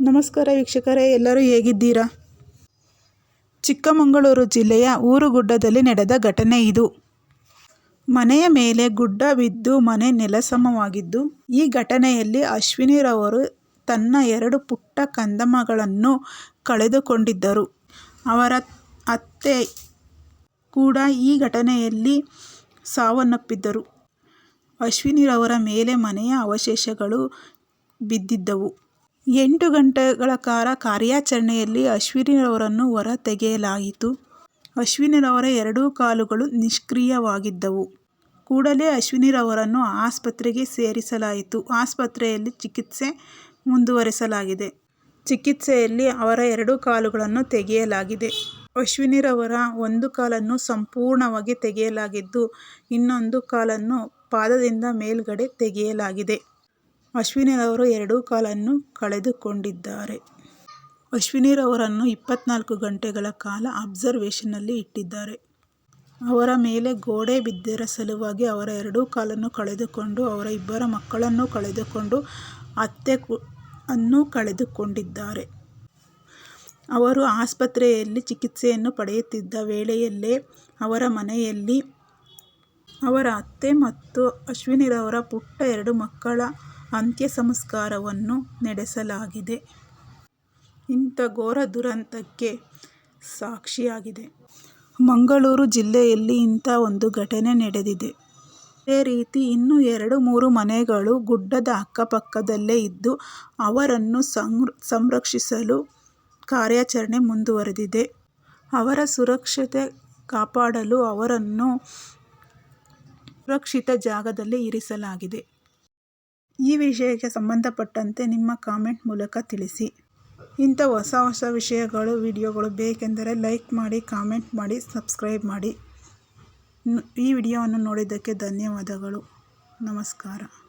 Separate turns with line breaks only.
ನಮಸ್ಕಾರ ವೀಕ್ಷಕರೇ, ಎಲ್ಲರೂ ಹೇಗಿದ್ದೀರಾ? ಚಿಕ್ಕಮಗಳೂರು ಜಿಲ್ಲೆಯ ಊರುಗುಡ್ಡದಲ್ಲಿ ನಡೆದ ಘಟನೆ ಇದು. ಮನೆಯ ಮೇಲೆ ಗುಡ್ಡ ಬಿದ್ದು ಮನೆ ನೆಲಸಮವಾಗಿದ್ದು, ಈ ಘಟನೆಯಲ್ಲಿ ಅಶ್ವಿನಿರವರು ತನ್ನ ಎರಡು ಪುಟ್ಟ ಕಂದಮ್ಮಗಳನ್ನು ಕಳೆದುಕೊಂಡಿದ್ದರು. ಅವರ ಅತ್ತೆ ಕೂಡ ಈ ಘಟನೆಯಲ್ಲಿ ಸಾವನ್ನಪ್ಪಿದ್ದರು. ಅಶ್ವಿನಿರವರ ಮೇಲೆ ಮನೆಯ ಅವಶೇಷಗಳು ಬಿದ್ದಿದ್ದವು. ಎಂಟು ಗಂಟೆಗಳ ಕಾಲ ಕಾರ್ಯಾಚರಣೆಯಲ್ಲಿ ಅಶ್ವಿನಿರವರನ್ನು ಹೊರ ತೆಗೆಯಲಾಯಿತು ಅಶ್ವಿನಿರವರ ಎರಡೂ ಕಾಲುಗಳು ನಿಷ್ಕ್ರಿಯವಾಗಿದ್ದವು. ಕೂಡಲೇ ಅಶ್ವಿನಿರವರನ್ನು ಆಸ್ಪತ್ರೆಗೆ ಸೇರಿಸಲಾಯಿತು. ಆಸ್ಪತ್ರೆಯಲ್ಲಿ ಚಿಕಿತ್ಸೆ ಮುಂದುವರೆಸಲಾಗಿದೆ. ಚಿಕಿತ್ಸೆಯಲ್ಲಿ ಅವರ ಎರಡೂ ಕಾಲುಗಳನ್ನು ತೆಗೆಯಲಾಗಿದೆ. ಅಶ್ವಿನಿರವರ ಒಂದು ಕಾಲನ್ನು ಸಂಪೂರ್ಣವಾಗಿ ತೆಗೆಯಲಾಗಿದ್ದು, ಇನ್ನೊಂದು ಕಾಲನ್ನು ಪಾದದಿಂದ ಮೇಲ್ಗಡೆ ತೆಗೆಯಲಾಗಿದೆ. ಅಶ್ವಿನಿರವರು ಎರಡೂ ಕಾಲನ್ನು ಕಳೆದುಕೊಂಡಿದ್ದಾರೆ. ಅಶ್ವಿನಿರವರನ್ನು ಇಪ್ಪತ್ನಾಲ್ಕು ಗಂಟೆಗಳ ಕಾಲ ಅಬ್ಸರ್ವೇಷನ್ನಲ್ಲಿ ಇಟ್ಟಿದ್ದಾರೆ. ಅವರ ಮೇಲೆ ಗೋಡೆ ಬಿದ್ದರ ಸಲುವಾಗಿ ಅವರ ಎರಡೂ ಕಾಲನ್ನು ಕಳೆದುಕೊಂಡು, ಅವರ ಇಬ್ಬರ ಮಕ್ಕಳನ್ನು ಕಳೆದುಕೊಂಡು, ಅತ್ತೆ ಅನ್ನು ಕಳೆದುಕೊಂಡಿದ್ದಾರೆ. ಅವರು ಆಸ್ಪತ್ರೆಯಲ್ಲಿ ಚಿಕಿತ್ಸೆಯನ್ನು ಪಡೆಯುತ್ತಿದ್ದ ವೇಳೆಯಲ್ಲೇ ಅವರ ಮನೆಯಲ್ಲಿ ಅವರ ಅತ್ತೆ ಮತ್ತು ಅಶ್ವಿನಿರವರ ಪುಟ್ಟ ಎರಡು ಮಕ್ಕಳ ಅಂತ್ಯ ಸಂಸ್ಕಾರವನ್ನು ನಡೆಸಲಾಗಿದೆ. ಇಂಥ ಘೋರ ದುರಂತಕ್ಕೆ ಸಾಕ್ಷಿಯಾಗಿದೆ. ಮಂಗಳೂರು ಜಿಲ್ಲೆಯಲ್ಲಿ ಇಂಥ ಒಂದು ಘಟನೆ ನಡೆದಿದೆ. ಅದೇ ರೀತಿ ಇನ್ನೂ ಎರಡು ಮೂರು ಮನೆಗಳು ಗುಡ್ಡದ ಅಕ್ಕಪಕ್ಕದಲ್ಲೇ ಇದ್ದು ಅವರನ್ನು ಸಂರಕ್ಷಿಸಲು ಕಾರ್ಯಾಚರಣೆ ಮುಂದುವರೆದಿದೆ. ಅವರ ಸುರಕ್ಷತೆ ಕಾಪಾಡಲು ಅವರನ್ನು ಸುರಕ್ಷಿತ ಜಾಗದಲ್ಲಿ ಇರಿಸಲಾಗಿದೆ. ಈ ವಿಷಯಕ್ಕೆ ಸಂಬಂಧಪಟ್ಟಂತೆ ನಿಮ್ಮ ಕಾಮೆಂಟ್ ಮೂಲಕ ತಿಳಿಸಿ. ಇಂಥ ಹೊಸ ಹೊಸ ವಿಷಯಗಳು, ವಿಡಿಯೋಗಳು ಬೇಕೆಂದರೆ ಲೈಕ್ ಮಾಡಿ, ಕಾಮೆಂಟ್ ಮಾಡಿ, ಸಬ್ಸ್ಕ್ರೈಬ್ ಮಾಡಿ. ಈ ವಿಡಿಯೋವನ್ನು ನೋಡಿದ್ದಕ್ಕೆ ಧನ್ಯವಾದಗಳು. ನಮಸ್ಕಾರ.